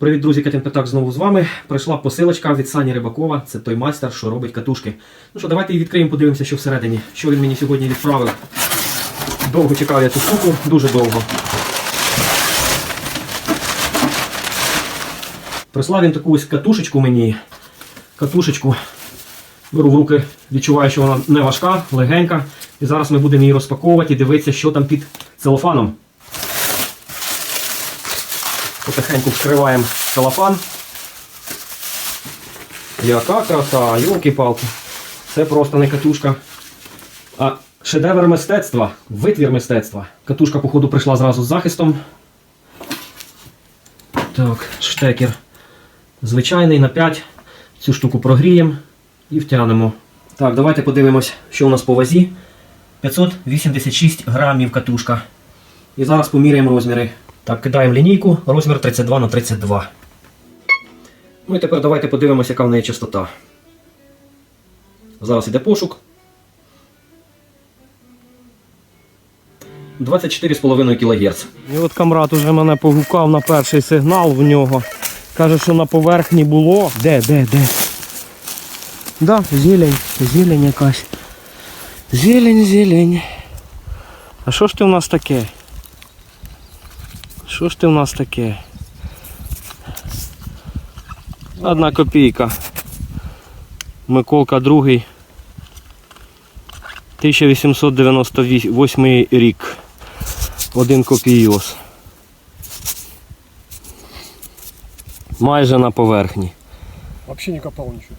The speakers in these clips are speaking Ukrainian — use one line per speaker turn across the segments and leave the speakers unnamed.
Привіт, друзі, Катін Пятак знову з вами. Прийшла посилочка від Сані Рибакова. Це той майстер, що робить катушки. Ну що, давайте її відкриємо, подивимося, що всередині. Що він мені сьогодні відправив. Довго чекав я цю штуку, дуже довго. Прислав він таку ось катушечку мені. Катушечку. Беру в руки, відчуваю, що вона не важка, легенька. І зараз ми будемо її розпаковувати і дивитися, що там під целофаном. Потихеньку вскриваємо целофан. Яка краса, йолки-палки. Це просто не катушка, а шедевр мистецтва, витвір мистецтва. Катушка, походу, прийшла зразу з захистом. Так, штекер звичайний на 5. Цю штуку прогріємо і втягнемо. Так, давайте подивимось, що у нас по вазі. 586 грамів катушка. І зараз поміряємо розміри. Так, кидаємо лінійку, розмір 32 на 32. Ну і тепер давайте подивимося, яка в неї частота. Зараз іде пошук. 24,5 кГц.
І от камрад уже мене погукав на перший сигнал в нього. Каже, що на поверхні було. Де, де, де? Да, зелень, зелень якась. Зелень, зелень. А що ж ти в нас таке? Що ж ти в нас таке? Одна копійка. Миколка другий. 1898 рік. Один копійос. Майже на поверхні.
Вообще не копал ничего.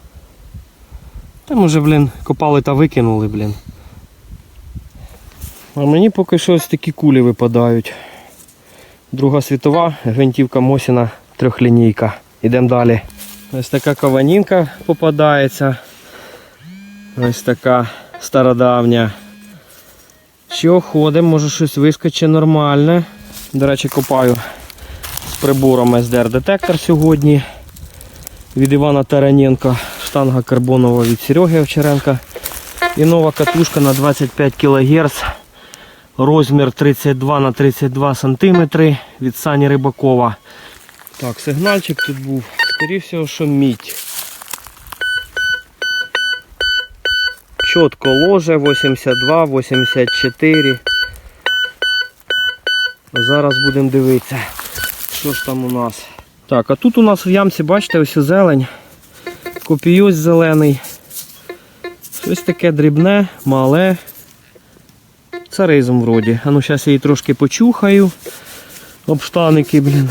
Та може, блін, копали та викинули, блін. А мені поки що ось такі кулі випадають. Друга світова, гвинтівка Мосіна, трьохлінійка. Ідемо далі. Ось така каванінка попадається. Ось така стародавня. Що ходимо, може щось вискочить нормальне. До речі, копаю з прибором SDR-детектор сьогодні від Івана Тараненка, штанга карбонова від Сереги Овчаренка. І нова катушка на 25 кГц. Розмір 32 на 32 см від Сані Рибакова. Так, сигнальчик тут був. Скоріше всього, що мідь. Чітко ложе 82, 84. Зараз будемо дивитися, що ж там у нас. Так, а тут у нас в ямці, бачите, ось зелень. Копійось зелений. Щось таке дрібне, мале. Царизм вроді. А ну зараз я її трошки почухаю. Об штаники, блін.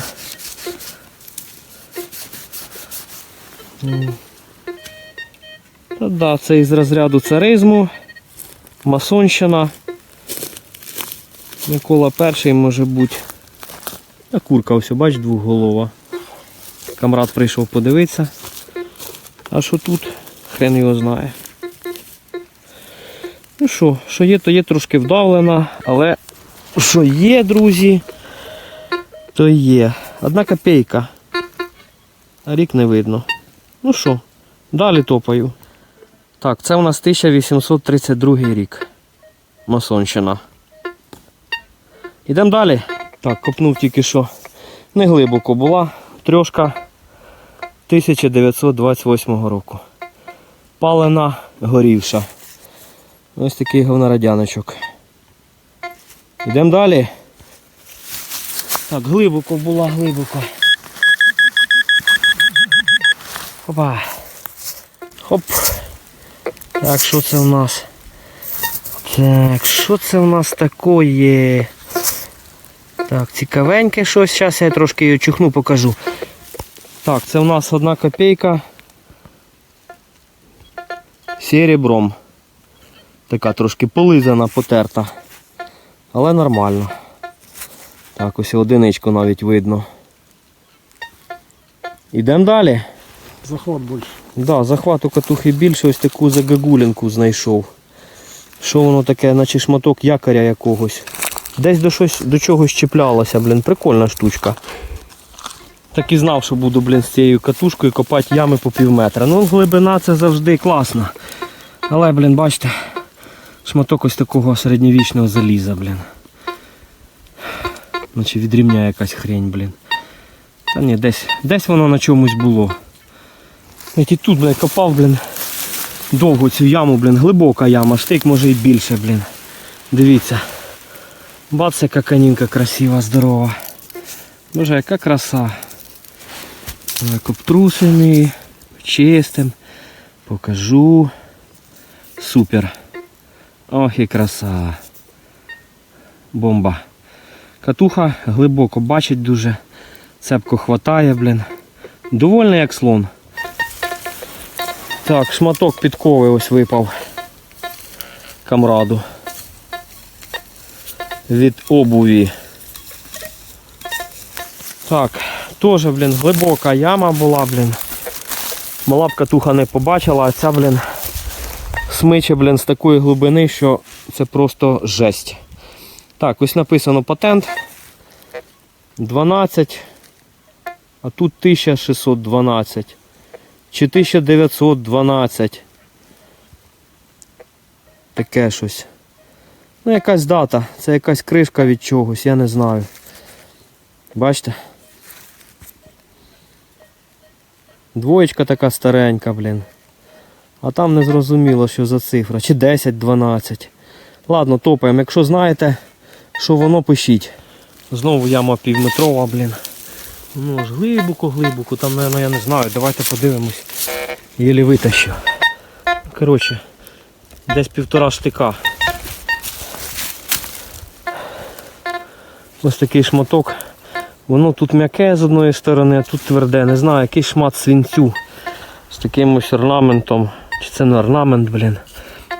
Та да, це із розряду царизму. Масонщина. Микола перший може бути. А курка ось, бач, двохголова. Камрад прийшов подивитися. А що тут? Хрен його знає. Ну що, що є, то є трошки вдавлена, але що є, друзі, то є. Одна копійка. А рік не видно. Ну що, далі топаю. Так, це у нас 1832 рік. Масонщина. Ідемо далі. Так, копнув тільки що. Не глибоко була. Трьошка 1928 року. Палена горівша. Ось такий говнорадяночок. Йдемо далі. Так, глибоко була, глибоко. Опа. Хоп. Так, що це в нас? Так, що це в нас такое? Так, цікавеньке щось. Зараз я трошки її чухну, покажу. Так, це в нас одна копійка. Серебром. Така трошки полизана, потерта. Але нормально. Так, ось одиничку навіть видно. Ідемо далі.
Захват больше.
Да, захват у катухи більше, ось таку загагулінку знайшов. Що воно таке, наче шматок якоря якогось. Десь до, щось, до чогось чіплялося, блін, прикольна штучка. Так і знав, що буду, блін, з цією катушкою копати ями по пів метра. Ну, глибина це завжди класно. Але, блін, бачите, шматок ось такого середньовічного заліза, блін. Наче відрівня якась хрень, блін. Та ні, десь, десь воно на чомусь було. Я ті тут, блядь, копав, блін, довго цю яму, блін, глибока яма, штик може і більше, блін. Дивіться. Бац, яка канінка красива, здорова. Боже, яка краса. Так, обтрусений, чистим. Покажу. Супер. Ох і краса. Бомба. Катуха глибоко бачить дуже. Цепко хватає, блін. Довольний як слон. Так, шматок підкови ось випав. Камраду. Від обуві. Так, теж, блін, глибока яма була, блін. Мала б катуха не побачила, а ця, блін, смиче, блін, з такої глибини, що це просто жесть. Так, ось написано патент. 12, а тут 1612. Чи 1912. Таке щось. Ну, якась дата. Це якась кришка від чогось, я не знаю. Бачите? Двоєчка така старенька, блін. А там не зрозуміло, що за цифра. Чи 10-12. Ладно, топаємо. Якщо знаєте, що воно пишіть. Знову яма півметрова, блін. Ну аж глибоко, глибоко, там, наверное, я не знаю. Давайте подивимось. Єлі витащу. Коротше, десь півтора штика. Ось такий шматок. Воно тут м'яке з одної сторони, а тут тверде. Не знаю, який шмат свинцю з таким ось орнаментом. Це орнамент, блін.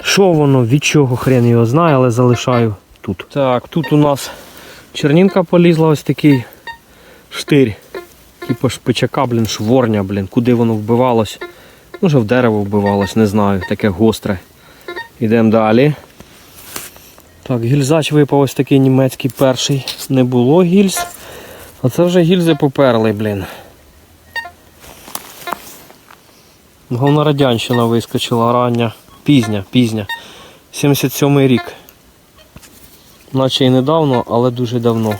Що воно, від чого хрен його знає, але залишаю тут. Так, тут у нас чернінка полізла, ось такий штирь. Типу шпичака, блін, шворня, блін. Куди воно вбивалось? Може в дерево вбивалось, не знаю, таке гостре. Йдемо далі. Так, гільзач випав ось такий німецький перший. Не було гільз. А це вже гільзи поперли, блін. Головна радянщина вискочила рання. Пізня, пізня. 77 рік. Наче і недавно, але дуже давно.